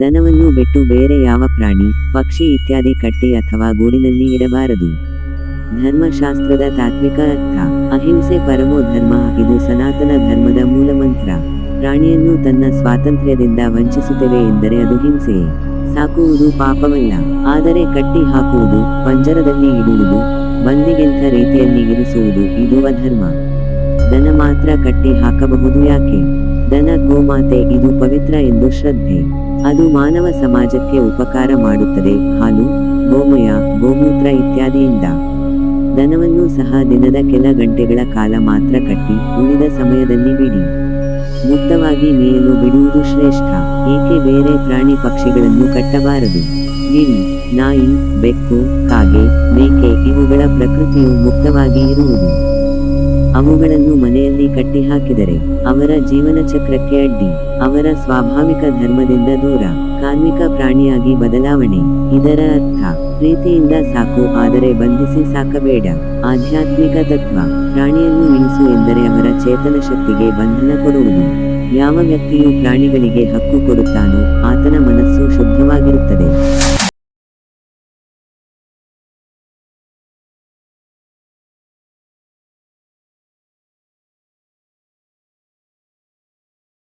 ದನವನ್ನು ಬಿಟ್ಟು ಬೇರೆ ಯಾವ ಪ್ರಾಣಿ, ಪಕ್ಷಿ ಇತ್ಯಾದಿ ಕಟ್ಟಿ ಅಥವಾ ಗೂಡಿನಲ್ಲಿ ಇಡಬಾರದು. ಧರ್ಮಶಾಸ್ತ್ರದ ತಾತ್ವಿಕ ಅರ್ಥ, ಅಹಿಂಸೆ ಪರಮೋ ಧರ್ಮ ಇದು ಸನಾತನ ಧರ್ಮದ ಮೂಲಮಂತ್ರ. ಪ್ರಾಣಿಯನ್ನು ತನ್ನ ಸ್ವಾತಂತ್ರ್ಯದಿಂದ ವಂಚಿಸುತ್ತವೆ ಎಂದರೆ ಅದು ಹಿಂಸೆಯೇ ಸಾಕುವುದು ಪಾಪವಲ್ಲ, ಆದರೆ ಕಟ್ಟಿ ಹಾಕುವುದು ಪಂಜರದಲ್ಲಿ ಇಡುವುದು ಬಂದಿಗಿಂತ ರೀತಿಯಲ್ಲಿ ಇರಿಸುವುದು ಇದು ಅಧರ್ಮ. ದನ ಮಾತ್ರ ಕಟ್ಟಿ ಹಾಕಬಹುದು ಯಾಕೆ? ದನ ಗೋಮಾತೆ ಇದು ಪವಿತ್ರ ಎಂದು ಶ್ರದ್ಧೆ. ಅದು ಮಾನವ ಸಮಾಜಕ್ಕೆ ಉಪಕಾರ ಮಾಡುತ್ತದೆ. ಹಾಲು, ಗೋಮಯ, ಗೋಮೂತ್ರ ಇತ್ಯಾದಿಯಿಂದ. ದನವನ್ನು ಸಹ ದಿನದ ಕೆಲ ಗಂಟೆಗಳ ಕಾಲ ಮಾತ್ರ ಕಟ್ಟಿ ಉಳಿದ ಸಮಯದಲ್ಲಿ ಬಿಡಿ. ಮುಕ್ತವಾಗಿ ಮೇಯಲು ಬಿಡುವುದು ಶ್ರೇಷ್ಠ. ಏಕೆ ಬೇರೆ ಪ್ರಾಣಿ ಪಕ್ಷಿಗಳನ್ನು ಕಟ್ಟಬಾರದು? ಗಿಳಿ, ನಾಯಿ, ಬೆಕ್ಕು, ಕಾಗೆ, ಮೇಕೆ ಇವುಗಳ ಪ್ರಕೃತಿಯು ಮುಕ್ತವಾಗಿ ಇರುವುದು. ಅವುಗಳನ್ನು ಮನೆಯಲ್ಲಿ ಕಟ್ಟಿಹಾಕಿದರೆ ಅವರ ಜೀವನ ಚಕ್ರಕ್ಕೆ ಅಡ್ಡಿ, ಅವರ ಸ್ವಾಭಾವಿಕ ಧರ್ಮದಿಂದ ದೂರ, ಕಾರ್ಮಿಕ ಪ್ರಾಣಿಯಾಗಿ ಬದಲಾವಣೆ. ಇದರ ಅರ್ಥ, ಪ್ರೀತಿಯಿಂದ ಸಾಕು, ಆದರೆ ಬಂಧಿಸಿ ಸಾಕಬೇಡ. ಆಧ್ಯಾತ್ಮಿಕ ತತ್ವ, ಪ್ರಾಣಿಯನ್ನು ಇಳಿಸು ಎಂದರೆ ಅವರ ಚೇತನ ಶಕ್ತಿಗೆ ಬಂಧನ ಕೊಡುವುದು. ಯಾವ ವ್ಯಕ್ತಿಯು ಪ್ರಾಣಿಗಳಿಗೆ ಹಕ್ಕು ಕೊಡುತ್ತಾನೋ, ಆತನ ಮನಸ್ಸು ಶುದ್ಧವಾಗಿರುತ್ತದೆ.